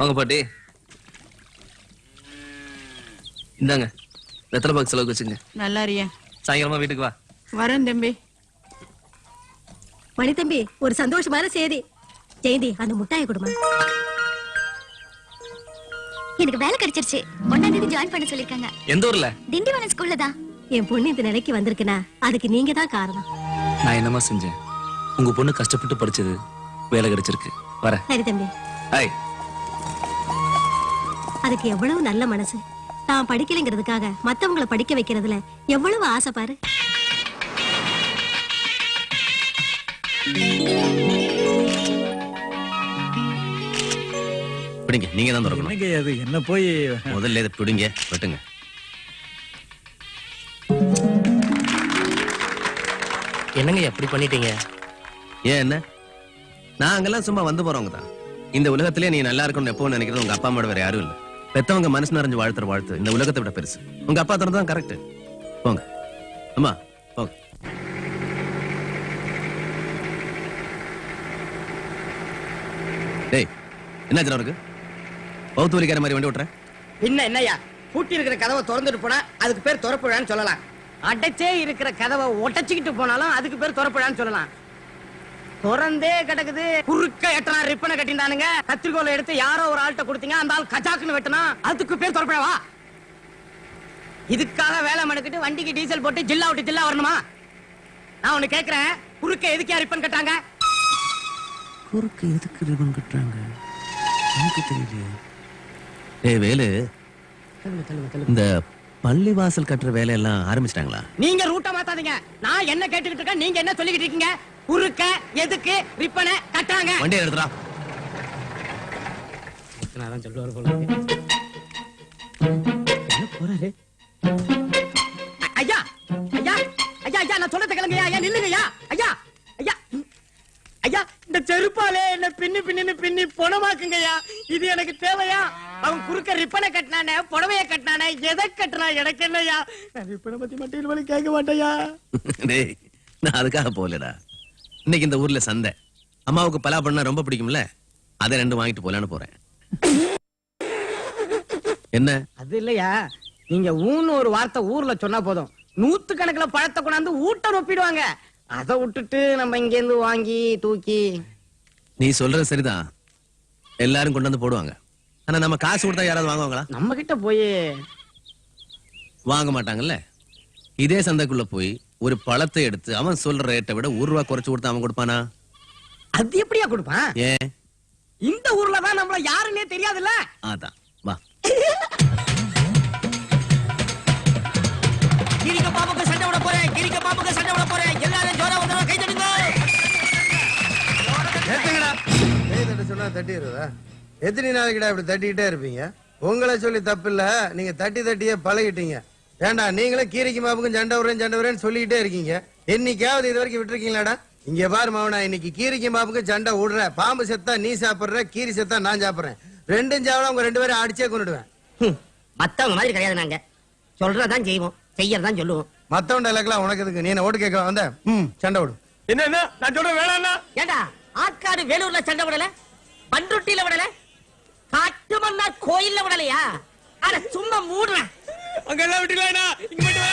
வாங்க பாட்டி. இந்தாங்க. வெத்தலை பாக்கு செலவுக்கு வச்சுங்க நல்லா இருக்கியா சாயங்காலமா வீட்டுக்கு வா. வரேன் தம்பி. மணி தம்பி ஒரு சந்தோஷமான செய்தி. ஜெயந்தி அந்த முட்டாயை கொடுமா. எனக்கு வேலை கிடைச்சிருச்சு. ஒன்னாம் தேதி ஜாயின் பண்ண சொல்லிருக்காங்க. எந்த ஊர்ல? திண்டிவனம் ஸ்கூல்ல தான். என் பொண்ணு இந்த நிலைக்கு வந்திருக்குனா அதுக்கு நீங்க தான் காரணம். நான் என்னமா செஞ்சேன்? உங்க பொண்ணு கஷ்டப்பட்டு படிச்சது வேலை கிடைச்சிருக்கு. வரேன். சரி தம்பி. ஐய் அதுக்கு எவ்வளவு நல்ல மனசு. தான் படிக்கலைங்கிறதுக்காக மத்தவங்கள படிக்க வைக்கிறதுல எவ்வளவு ஆசை பாரு. பிடிங்க நீங்க தான் திறக்கணும் என்னங்க அது என்ன போய் முதல்ல இதை பிடிங்க வெட்டுங்க. என்னங்க எப்படி பண்ணிட்டீங்க? ஏன் என்ன? நான் அங்கெல்லாம் சும்மா வந்து போறவங்க தான். இந்த உலகத்திலே நீ நல்லா இருக்கணும்னு எப்பவும் நினைக்கிறது உங்க அப்பா அம்மாவோட வேற யாரும் இல்ல. பெத்தவங்க மனசு நிறைஞ்சு வாழ்த்துற வாழ்த்து. இந்த உலகத்தை விட பெருசு. உங்க அப்பா தான் கரெக்ட் போங்க. அம்மா போங்க. டேய் என்னாச்சு உனக்கு? பௌத்த மாதிரி வண்டி ஓட்டுறேன் பின்ன என்னய்யா? பூட்டி இருக்கிற கதவை திறந்துட்டு போனா அதுக்கு பேர் திறப்புழான்னு சொல்லலாம். அடைச்சே இருக்கிற கதவை ஒட்டச்சிக்கிட்டு போனாலும் அதுக்கு பேர் திறப்புழான்னு சொல்லலாம். திறந்தே கிடக்குது. குறுக்க எட்டனா ரிப்பனை கட்டினானுங்க கத்திரிக்கோலை எடுத்து யாரோ ஒரு ஆள்கிட்ட கொடுத்தீங்க அந்த ஆள் கஜாக்குன்னு வெட்டினா அதுக்கு பேர் திறப்புழாவா இதுக்காக வேலை மனுக்கிட்டு வண்டிக்கு டீசல் போட்டு ஜில்லா விட்டு ஜில்லா வரணுமா? நான் ஒண்ணு கேக்குறேன். குறுக்க எதுக்கு ரிப்பன் கட்டாங்க குறுக்கு எதுக்கு ரிபன் கட்டுறாங்க? எனக்கு தெரியலையே. டேய் வேலு. இந்த பள்ளிவாசல் கட்டுற வேலையெல்லாம் ஆரம்பிச்சிட்டாங்களா? நீங்க ரூட்ட மாத்தாதீங்க. நான் என்ன கேட்டுக்கிட்டு இருக்கேன் நீங்க என்ன சொல்லிக்கிட்டு இருக்கீங்க? குறுக்க எதுக்கு ரிப்பனை கட்டாங்க வண்டியை எடுத்துடா சொல்லுவாரு போல. என்ன போறாரு? ஐயா ஐயா ஐயா ஐயா நான் சொல்றத கேளுங்க ஐயா நில்லுங்க ஐயா ஐயா. ஐயா இந்த செருப்பாலே என்ன பின்னி பின்னின்னு பின்னி பொணமாக்குங்க ஐயா இது எனக்கு தேவையா? அவன் குறுக்க ரிப்பனை கட்டினானே புடவைய கட்டினானே எதை கட்டினா எனக்கு என்னய்யா? நான் ரிப்பனை பத்தி மட்டும் கேட்க மாட்டேயா டேய் நான் அதுக்காக போகலடா. இன்னைக்கு இந்த ஊர்ல சந்தை. அம்மாவுக்கு பலா பண்ணா ரொம்ப பிடிக்கும்ல? அதை ரெண்டு வாங்கிட்டு போலான்னு போறேன். என்ன? அது இல்லையா? நீங்க ஊன்னு ஒரு வார்த்தை ஊர்ல சொன்னா போதும். நூத்து கணக்குல பழத்தை கொண்டாந்து ஊட்ட நொப்பிடுவாங்க அதை விட்டுட்டு நம்ம இங்க இருந்து வாங்கி தூக்கி. நீ சொல்றது சரிதான். எல்லாரும் கொண்டு வந்து போடுவாங்க. ஆனா நம்ம காசு கொடுத்தா யாராவது வாங்குவாங்களா? நம்ம கிட்ட போய். வாங்க மாட்டாங்கல்ல? இதே சந்தைக்குள்ள போய் ஒரு பழத்தை எடுத்து அவன் சொல்ற ரேட்டை விட ஒரு ரூபா குறைச்சு கொடுத்தா அவன் கொடுப்பானா? அது எப்படியா கொடுப்பான்? ஏன்? இந்த ஊர்ல தான் நம்மள யாருன்னே தெரியாதுல்ல? அதான். வா. கிரிக்க பாப்புக்கு சண்டை விட போறேன். கிரிக்க பாப்புக்கு சண்டை விட போறேன். எல்லாரும் ஜோரா வந்து கை தட்டுங்க. கை தட்ட சொன்னா தட்டிடுறதா? எத்தனை நாளைக்குடா இப்படி தட்டிக்கிட்டே இருப்பீங்க? உங்களை சொல்லி தப்பு இல்ல நீங்க தட்டி தட்டியே பழகிட்டீங்க. ஏண்டா நீங்களும் கீரிக்கு மாப்புக்கும் சண்டை வரேன் சண்டை வரேன்னு சொல்லிக்கிட்டே இருக்கீங்க. என்னைக்காவது இது வரைக்கும் விட்டுருக்கீங்களாடா? இங்க பாரு மாவனா இன்னைக்கு கீரிக்கு மாப்புக்கு சண்டை விடுற பாம்பு செத்தா நீ சாப்பிடுற கீரி செத்தா நான் சாப்பிடுறேன். ரெண்டும் சாவலாம் உங்க ரெண்டு பேரும் அடிச்சே கொண்டுடுவேன் மத்தவங்க மாதிரி கிடையாது நாங்க. சொல்றதான் செய்வோம் செய்யறதான் சொல்லுவோம். மத்தவன் டைலாக்லாம் உனக்கு எதுக்கு? நீ என்ன ஓட்டு கேட்க வந்த ம் சண்டை விடு. என்ன நான் சொல்ற வேணாம்னா ஏண்டா ஆற்காடு வேலூர்ல சண்டை விடல? பண்ருட்டியில விடல? காட்டுமன்னார் கோயில்ல விடலையா? அட சும்மா மூடுறேன் அங்க எல்லாம் விட்டுலாம்னா இங்க மட்டும்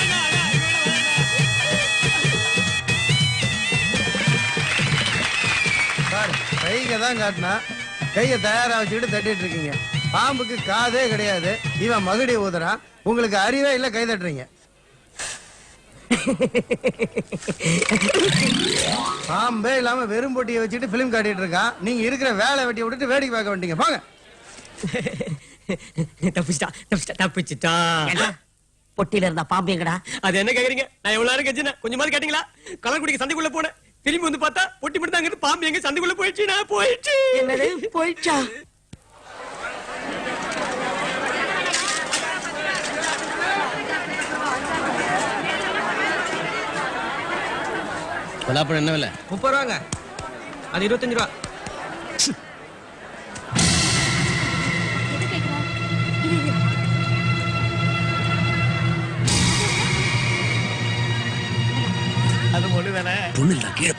பாரு கைங்க தான் காட்டினா கையை தயாரா வச்சுக்கிட்டு தட்டிட்டு இருக்கீங்க. பாம்புக்கு காதே கிடையாது. இவன் மகுடி ஊதுறான் உங்களுக்கு அறிவே இல்ல கை தட்டுறீங்க. பாம்பே இல்லாம வெறும் பொட்டியை வச்சுட்டு பிலிம் காட்டிட்டு இருக்கான் நீங்க இருக்கிற வேலை வெட்டியை விட்டுட்டு வேடிக்கை பார்க்க வேண்டிங்க போங்க. தப்பிச்சிட்டா தப்பிச்சிட்டா தப்பிச்சிட்டா. பொட்டியில இருந்தா பாம்பு எங்கடா? அது என்ன கேக்குறீங்க? நான் எவ்வளவு நேரம் கெஞ்சினேன்? கொஞ்சமாவது கேட்டீங்களா? கலர் குடிக்க சந்தைக்குள்ள போனேன். திரும்பி வந்து பார்த்தா பொட்டி மட்டும் அங்கிட்டு பாம்பு எங்க சந்தைக்குள்ள போயிடுச்சு நான் போயிடுச்சு. என்னது? போயிடுச்சா? பலாப்பழம் என்ன விலை? முப்பது ரூபாங்க. அது இருபத்தஞ்சு ரூபா. அது தானே? பொண்ணு இல்ல கீழே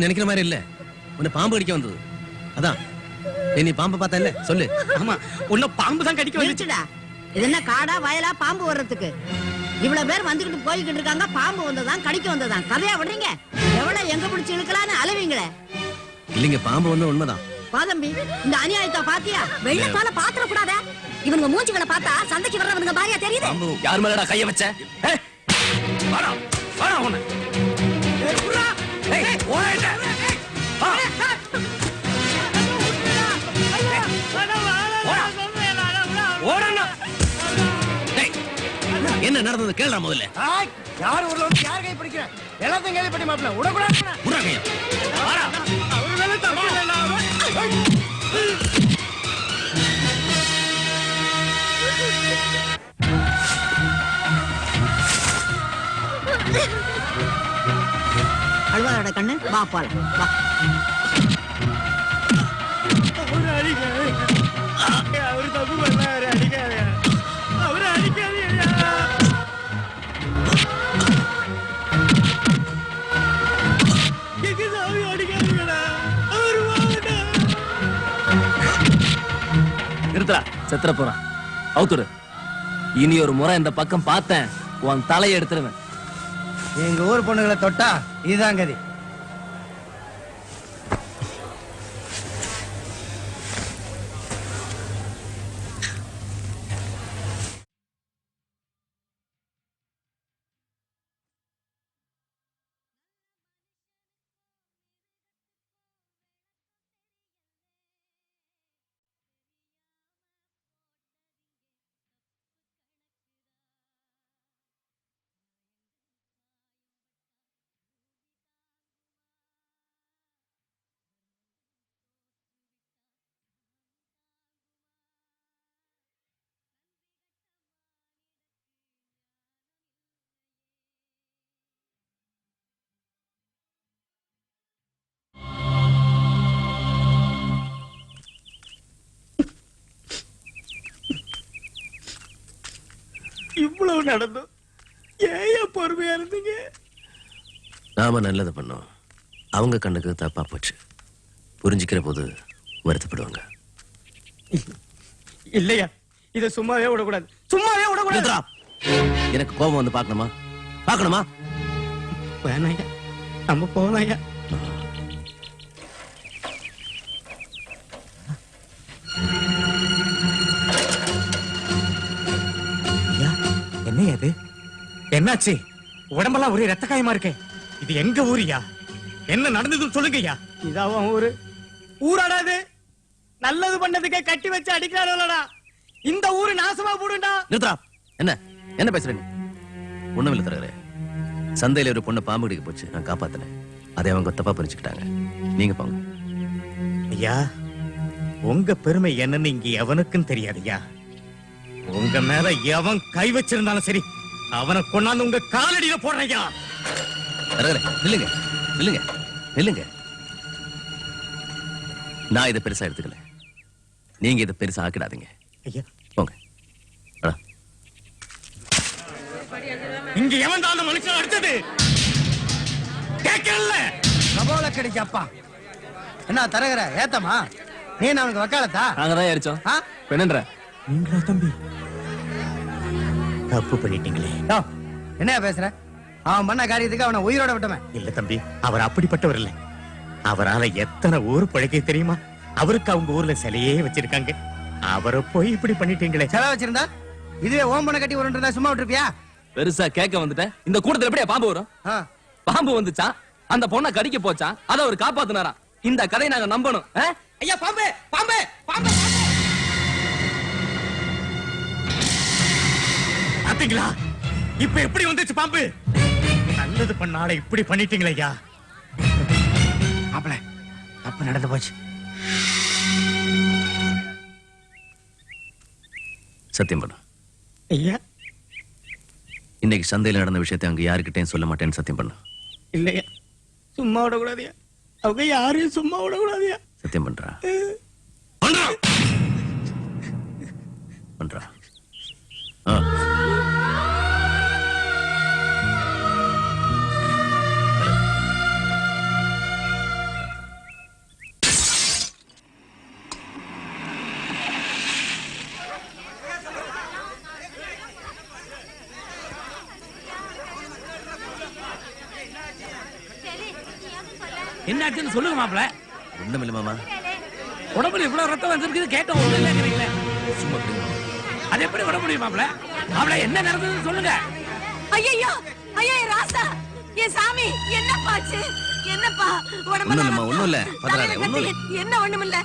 நீ நினைக்கிற மாதிரி இல்ல. உன்னை பாம்பு கடிக்க வந்தது. அதான். நீ பாம்பை பார்த்தா இல்ல சொல்லு. ஆமா. உன்ன பாம்பு தான் கடிக்க வந்துச்சு நிறுத்துடா. இது என்ன காடா வயலா பாம்பு வர்றதுக்கு? இவ்வளவு பேர் வந்துகிட்டு போய்கிட்டு இருக்காங்க பாம்பு வந்ததான் கடிக்க வந்ததான் கதையா விடுறீங்க? எவ்வளவு எங்க பிடிச்சு இழுக்கலான்னு அலவீங்களே இல்லைங்க பாம்பு வந்து உண்மைதான். பாதம்பி இந்த அநியாயத்தை பாத்தியா? வெள்ளத்தால பாத்திர கூடாத. இவங்க மூஞ்சிகளை பார்த்தா சந்தைக்கு வர்றவங்க பாரியா தெரியுது? பாம்பு யார் மேலடா கைய வச்ச? வாடா வாடா உன்னை. என்ன நடந்தது? கேளுடா முதல்ல. யார் ஊர்ல யார் கை பிடிக்கிறேன்? எல்லாத்தையும் கேள்விப்பட்டி மாப்பிள்ள விடக்கூடாது கண்ணு. வா போலாம். வா. நிறுத்துடா. செத்துற போறான். அவுத்துடு. இனி ஒரு முறை இந்த பக்கம் பார்த்தேன். உன் தலையை எடுத்துருவேன். எங்க ஊர் பொண்ணுகளை தொட்டா இதுதான் கதி. இவ்வளவு நடந்தும்? ஏன் பொறுமையா இருந்தீங்க? நாம நல்லது பண்ணோம். அவங்க கண்ணுக்கு தப்பா போச்சு. புரிஞ்சுக்கிற போது வருத்தப்படுவாங்க. இல்லையா? இத சும்மாவே விடக்கூடாது. சும்மாவே விடக்கூடாது. எனக்கு கோபம் வந்து பார்க்கணுமா? பார்க்கணுமா? வேணாயா நம்ம போகலாம்யா என்னாச்சு? உடம்பெல்லாம் ஒரே ரத்த காயமா இருக்கே. இது எங்க ஊரியா என்ன நடந்ததுன்னு சொல்லுங்கய்யா. இதான் ஊரு. ஊராடாது நல்லது பண்ணதுக்கே கட்டி வச்சு அடிக்கிறாடா இந்த ஊரு நாசமா போடுண்டா. நிறுத்தா என்ன? என்ன பேசுற நீ? ஒண்ணும் இல்ல தரகரே. சந்தையில ஒரு பொண்ணு பாம்பு கடிக்க போச்சு. நான் காப்பாத்தினேன். அதை அவங்க தப்பா புரிஞ்சுக்கிட்டாங்க. நீங்க போங்க. ஐயா உங்க பெருமை என்னன்னு இங்க எவனுக்கும் தெரியாதுய்யா. உங்க மேல எவன் கை வச்சிருந்தாலும் சரி அவனை கொண்டாந்து உங்க காலடியில போடுறையா தரகரே நில்லுங்க நில்லுங்க நில்லுங்க. நான் இதை பெருசா எடுத்துக்கல. நீங்க இதை பெருசா ஆக்கிடாதீங்க. ஐயா. போங்க. இங்க எவன் தான் அந்த மனுஷன் அடிச்சது கேட்கல. கபோல கடிக்கு அப்பா என்ன தரகற ஏத்தமா நீ அவனுக்கு வக்காலத்தா? நாங்க தான் எரிச்சோம் ஆ? பெண்ணன்ற. நீங்களா தம்பி? தப்பு பண்ணிட்டீங்களே. என்னையா பேசுற? அவன் பண்ண காரியத்துக்கு அவனை உயிரோட விட்டவன். இல்ல தம்பி அவர் அப்படிப்பட்டவர் இல்ல. அவரால எத்தனை ஊர் பழக்க தெரியுமா? அவருக்கு அவங்க ஊர்ல சிலையே வச்சிருக்காங்க. அவரை போய் இப்படி பண்ணிட்டீங்களே. செலவு வச்சிருந்தா? இதுவே ஓம்பனை கட்டி இருந்தா சும்மா விட்டுருப்பியா? பெருசா கேட்க வந்துட்டேன் இந்த கூட்டத்துல எப்படியா பாம்பு வரும். பாம்பு வந்துச்சா? அந்த பொண்ணை கடிக்க போச்சா? அதை அவர் காப்பாத்துனாரா? இந்த கதையை நாங்க நம்பணும்? ஐயா பாம்பு பாம்பு பாம்பு. பாத்தீங்களா இப்ப எப்படி வந்துச்சு பாம்பு? நல்லது பண்ணால இப்படி பண்ணிட்டீங்களே ஐயா. மாப்பிள தப்பு நடந்து போச்சு. சத்தியம் பண்ணு. ஐயா. இன்னைக்கு சந்தையில நடந்த விஷயத்தை அங்க யாருக்கிட்டையும் சொல்ல மாட்டேன்னு சத்தியம் பண்ணு. இல்லையா? சும்மா விடக்கூடாதியா அவங்க யாரையும் சும்மா விடக்கூடாதியா சத்தியம் பண்றா. பண்றா. பண்றா. ஆ. என்னாச்சுன்னு சொல்லுங்க மாப்ள ஒண்ணும் இல்ல மாமா. உடம்புல இவ்வளவு ரத்தம் வந்திருக்குது கேட்ட ஒண்ணு இல்லைங்கிறீங்களே சும்மா. அது எப்படி விட முடியும் மாப்ள மாப்ள என்ன நடந்ததுன்னு சொல்லுங்க. ஐயோ ஐயோ ராசா என் சாமி என்னப்பாச்சு என்னப்பா? ஒண்ணும் இல்லம்மா, ஒண்ணும் இல்ல. பதறாதே, ஒண்ணும் இல்ல. என்ன ஒண்ணும் இல்ல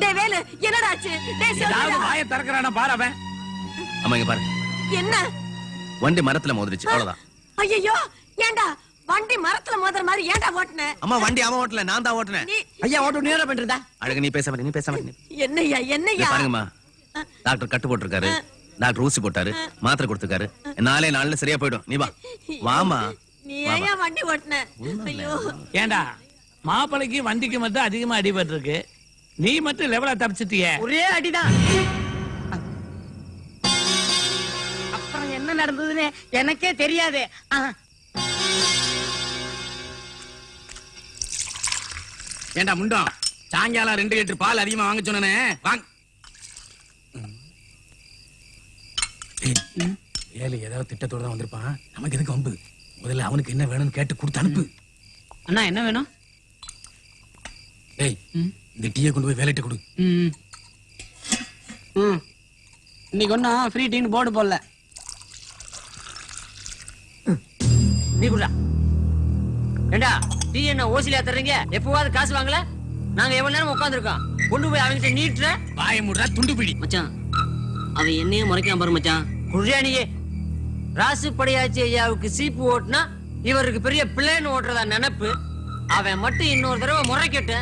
டேய் வேலு என்னடா ஆச்சு? டேய் சொல்லுடா. வாயை திறக்கிறானா பாரு அவன். அம்மா இங்க பாரு என்ன? வண்டி மரத்துல மோதிருச்சு. அவ்வளவுதான். ஐயோ ஏண்டா? வண்டி மரத்துல மோதுற மாதிரி ஏண்டா ஓட்டுன? அம்மா வண்டி அவன் ஓட்டல நான் தான் ஓட்டுனேன். நீ ஐயா ஓட்டு நேரம் பண்றதா அழகு நீ பேச மாட்டே நீ பேச மாட்டே என்னய்யா என்னய்யா? பாருங்கம்மா. டாக்டர் கட்டு போட்டிருக்காரு. டாக்டர் ஊசி போட்டாரு. மாத்திரை கொடுத்துருக்காரு. நாளே நாள்ல சரியா போயிடும். நீ வா. வாமா நீ ஏன் வண்டி ஓட்டுன? ஐயோ. ஏண்டா மாப்பிளைக்கு வண்டிக்கு மட்டும் அதிகமா அடிபட்டு இருக்கு நீ மட்டும் லெவலா தப்பிச்சிட்டியே. ஒரே அடிதான். அப்புறம் என்ன நடந்ததுன்னு எனக்கே தெரியாது. ஏண்டா முண்டம் சாயங்காலம் ரெண்டு லிட்டர் பால் அதிகமா வாங்க சொன்னனே. வாங்க ஏழு ஏதாவது திட்டத்தோட தான் வந்திருப்பான். நமக்கு எதுக்கு வம்பு? முதல்ல அவனுக்கு என்ன வேணும்னு கேட்டு கொடுத்து அனுப்பு. அண்ணா என்ன வேணும்? டேய் இந்த டீயை கொண்டு போய் வேலைட்டு கொடு. ம். ம். இன்னைக்கு ஒன்றும் ஃப்ரீ டீன்னு போர்டு போடல. நீ குடுடா ஏண்டா? டீ என்ன ஓசிலியா தர்றீங்க? எப்பவாவது காசு வாங்கல? நாங்க எவ்வளவு நேரம் உட்காந்துருக்கோம் கொண்டு போய் அவங்கிட்ட நீட்டுற? வாய முடுறா துண்டு பிடி. மச்சான் அவன் என்னையே முறைக்காம பாரு மச்சான். குழியா நீயே ராசு படையாச்சி ஐயாவுக்கு சீப்பு ஓட்டுனா இவருக்கு பெரிய பிளேன் ஓட்டுறதா நினைப்பு. அவன் மட்டும் இன்னொரு தடவை முறைக்கட்ட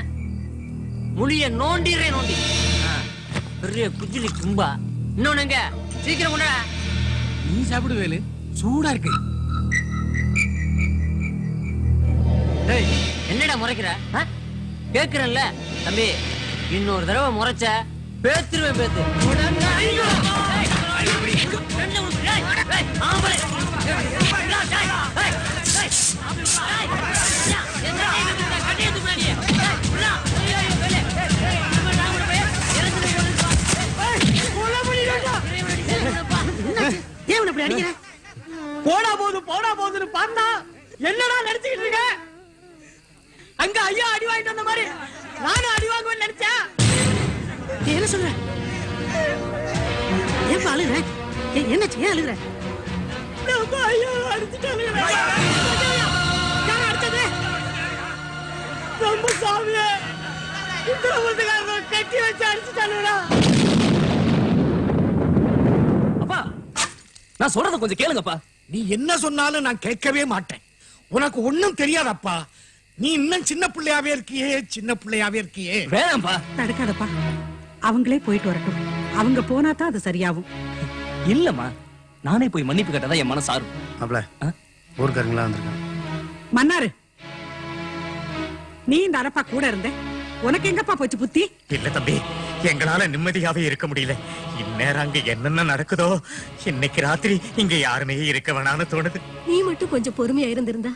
முழிய நோண்டிடுறே நோண்டி. பெரிய குஜிலி கும்பா. இன்னொன்னு எங்க? சீக்கிரம் கொண்டா நீ சாப்பிடு வேலு. சூடா இருக்கு. என்னடா முறைக்கிற ஆ? தம்பி இன்னொரு தடவை முறைச்ச பேத்துருவேன் பேத்து போடா போது போடா போதுன்னு பார்த்தா என்னடா நினைச்சுக்கிட்டு இருக்க அங்க ஐயா அடி வாங்கிட்டு வந்த மாதிரி. நானும் அடி வாங்குவேன்னு நினைச்சேன். நீ என்ன சொல்ற? ஏன் அழுகுற? என்னாச்சு ஏன் அழுகுற? நம்ம ஐயா அடிச்சுட்டாங்க யார் அடிச்சது? ரொம்ப சாமியே. உத்தரவுக்காரன் கட்டி வச்சு அடிச்சுட்டானுடா அப்பா நான் சொல்றத கொஞ்சம் கேளுங்கப்பா. நீ என்ன சொன்னாலும் நான் கேட்கவே மாட்டேன். உனக்கு ஒண்ணும் தெரியாதப்பா. நீ இன்னும் சின்ன பிள்ளையாவே இருக்கியே சின்ன பிள்ளையாவே இருக்கியே. வேணாம்ப்பா. தடுக்காதப்பா. அவங்களே போயிட்டு வரட்டும். அவங்க போனா தான் அது சரியாகும். இல்லம்மா. நானே போய் மன்னிப்பு கேட்டதா என் மனசு ஆறும்? ஊருக்காரங்களா வந்திருக்காங்க. மன்னாரு நீ இந்த அரப்பா கூட இருந்த. உனக்கு எங்கப்பா போச்சு புத்தி? இல்ல தம்பி எங்களால நிம்மதியாவே இருக்க முடியல. இந்நேரம் அங்க என்னென்ன நடக்குதோ இன்னைக்கு ராத்திரி இங்க யாருமே இருக்க வேணாம்னு தோணுது. நீ மட்டும் கொஞ்சம் பொறுமையா இருந்திருந்தா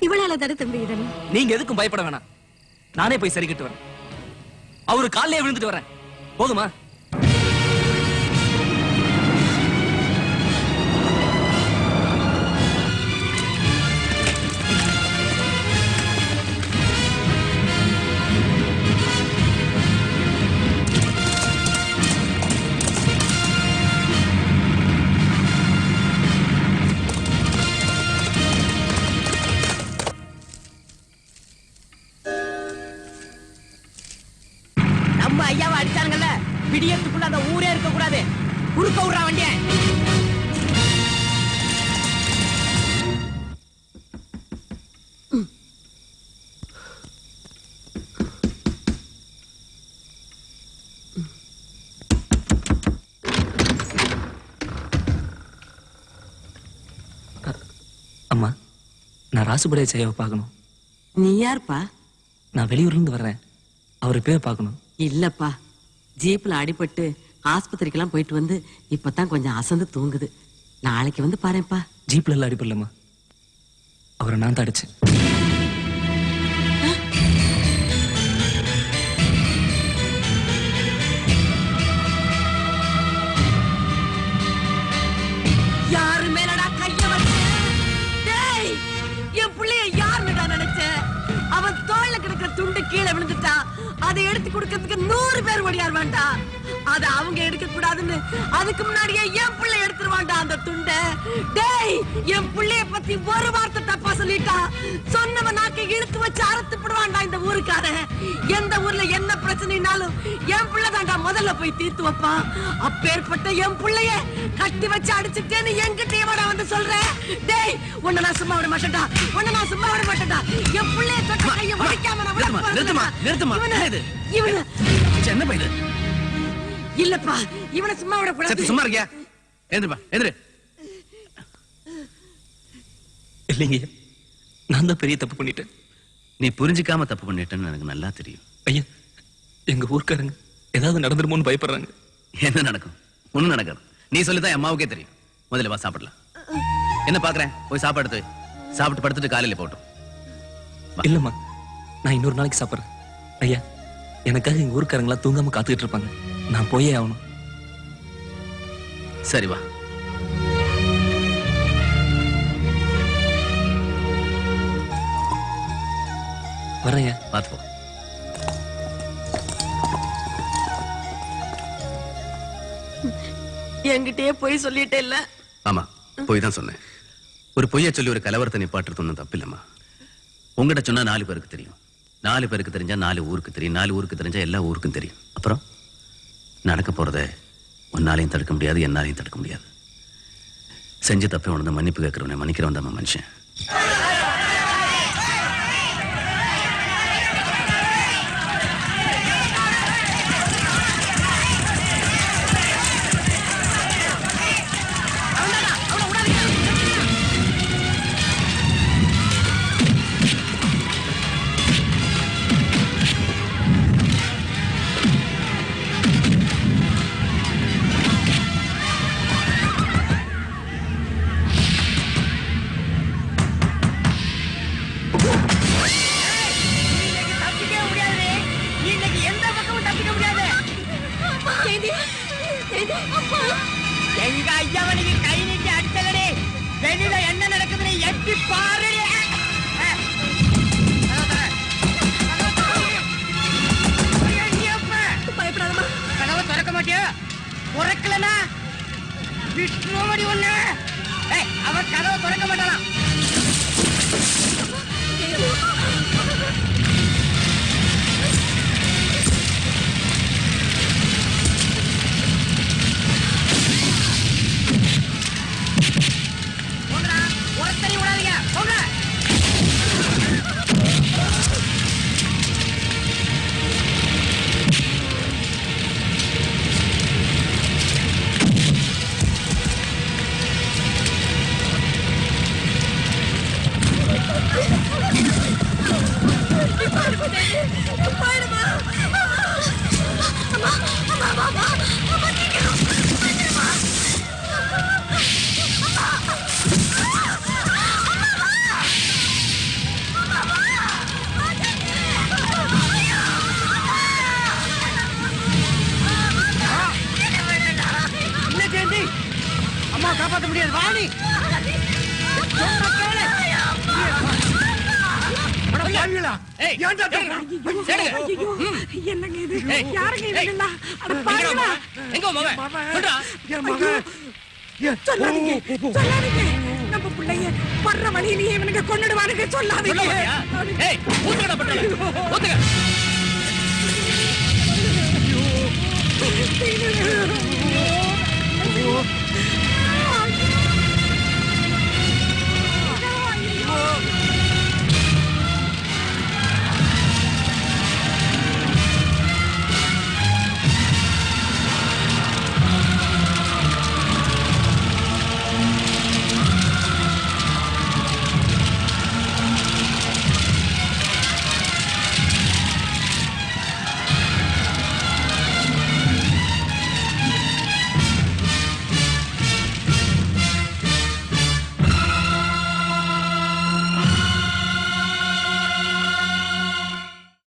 இவளால தானே தம்பி இதெல்லாம் நீங்க எதுக்கும் பயப்பட வேணாம். நானே போய் சரிக்கிட்டு வரேன். அவரு காலையே விழுந்துட்டு வரேன். போதுமா? ஐயாவை அடிச்சானுங்கல்ல? விடியத்துக்குள்ள அந்த ஊரே இருக்க கூடாது குறுக்க விடுறா வண்டிய. அம்மா நான் ராசுபடைய செய்ய பார்க்கணும். நீ யாருப்பா? நான் வெளியூர்ல இருந்து வர்றேன். அவர் பேர் பார்க்கணும். இல்லப்பா. ஜீப்ல அடிபட்டு ஆஸ்பத்திரிக்கெல்லாம் போயிட்டு வந்து இப்பதான் கொஞ்சம் அசந்து தூங்குது. நாளைக்கு வந்து பாருப்பா ஜீப்ல எல்லாம் அடிப்படலம்மா அவரை நான் தான் அடிச்சேன் யாரு மேலடா கைய வச்ச? டேய் என் புள்ளைய யாருடா நினைச்ச கீழே விழுந்துட்டா அதை எடுத்து கொடுக்கறதுக்கு நூறு பேர் ஓடியார் வேண்டாம் அத அவங்க எடுக்க கூடாதுன்னு அதுக்கு முன்னாடியே என் பிள்ளை எடுத்துருவான்டா அந்த துண்டை. டேய் என் பிள்ளைய பத்தி ஒரு வார்த்தை தப்பா சொல்லிட்டா? சொன்னவன் நாக்கை இழுத்து வச்சு அறுத்து விடுவான்டா இந்த ஊருக்காரன். எந்த ஊர்ல என்ன பிரச்சனைனாலும் என் பிள்ளை தான்டா முதல்ல போய் தீர்த்து வைப்பான். அப்பேற்பட்ட என் பிள்ளைய கட்டி வச்சு அடிச்சுட்டேன்னு என்கிட்டயே வாடா வந்து சொல்றேன் டேய் உன்னை நான் சும்மா விட மாட்டேன்டா. உன்னை நான் சும்மா விட மாட்டேன்டா. என் பிள்ளைய தொட்ட கையை முடிக்காம நான் விட போறதில்ல. நிறுத்துமா, நிறுத்துமா. இவனை- என்ன இது? இல்லப்பா இவனை சும்மா விட கூடாது சும்மா இருக்கியா? எந்திருப்பா எந்திரு. இல்லைங்க நான் தான் பெரிய தப்பு பண்ணிட்டேன். நீ புரிஞ்சுக்காம தப்பு பண்ணிட்டேன்னு எனக்கு நல்லா தெரியும். ஐயா எங்க ஊர்க்காரங்க ஏதாவது நடந்துருமோன்னு பயப்படுறாங்க. என்ன நடக்கும்? ஒண்ணும் நடக்காது. நீ சொல்லிதான் என் அம்மாவுக்கே தெரியும். முதல்ல வா சாப்பிடலாம். என்ன பாக்குறேன்? போய் சாப்பாடு எடுத்து. சாப்பிட்டு படுத்துட்டு காலையில போட்டும் இல்லம்மா நான் இன்னொரு நாளைக்கு சாப்பிடுறேன். ஐயா எனக்காக எங்க ஊர்க்காரங்களா தூங்காம காத்துக்கிட்டு இருப்பாங்க. நான் போயே ஆகணும். சரி வா. வரேன் ஐயா பார்த்து போ என்கிட்டயே போய் சொல்லிட்டே இல்ல ஆமா போய் தான் சொன்னேன். ஒரு பொய்ய சொல்லி ஒரு கலவரத்தை நிப்பாட்டுறது ஒன்றும் தப்பு இல்லம்மா உங்ககிட்ட சொன்னா நாலு பேருக்கு தெரியும். நாலு பேருக்கு தெரிஞ்சா நாலு ஊருக்கு தெரியும். நாலு ஊருக்கு தெரிஞ்சா எல்லா ஊருக்கும் தெரியும். அப்புறம் நடக்க போறத உன்னாலையும் தடுக்க முடியாது என்னாலையும் தடுக்க முடியாது. செஞ்ச தப்பே உணர்ந்து மன்னிப்பு கேட்கிறவனை மன்னிக்கிறவன் தான் மனுஷன். எங்க ஐயாவனுக்கு கை நீட்டி அடிச்சலடி வெளியில என்ன நடக்குதுன்னு எட்டி பாரு கதவை திறக்க மாட்டியா? திறக்கலனா விஷ்ணுமணி ஒண்ணு. அவன் கதவை திறக்க மாட்டானா? முடியாது. வாணி என்னங்க இது? யாருங்க இவங்கெல்லாம் அட பாருங்களா எங்க மகன்? சொல்றா. சொல்லாதீங்க. சொல்லாதீங்க. நம்ம பிள்ளைய வர்ற வழியிலேயே இவனுங்க கொன்னுடுவானுங்க. சொல்ல சொல்லாதீங்க மாட்டியா? ஏய், ஊத்துக்கடா பெட்ரோலை. ஊத்துக்க. ஐயோ.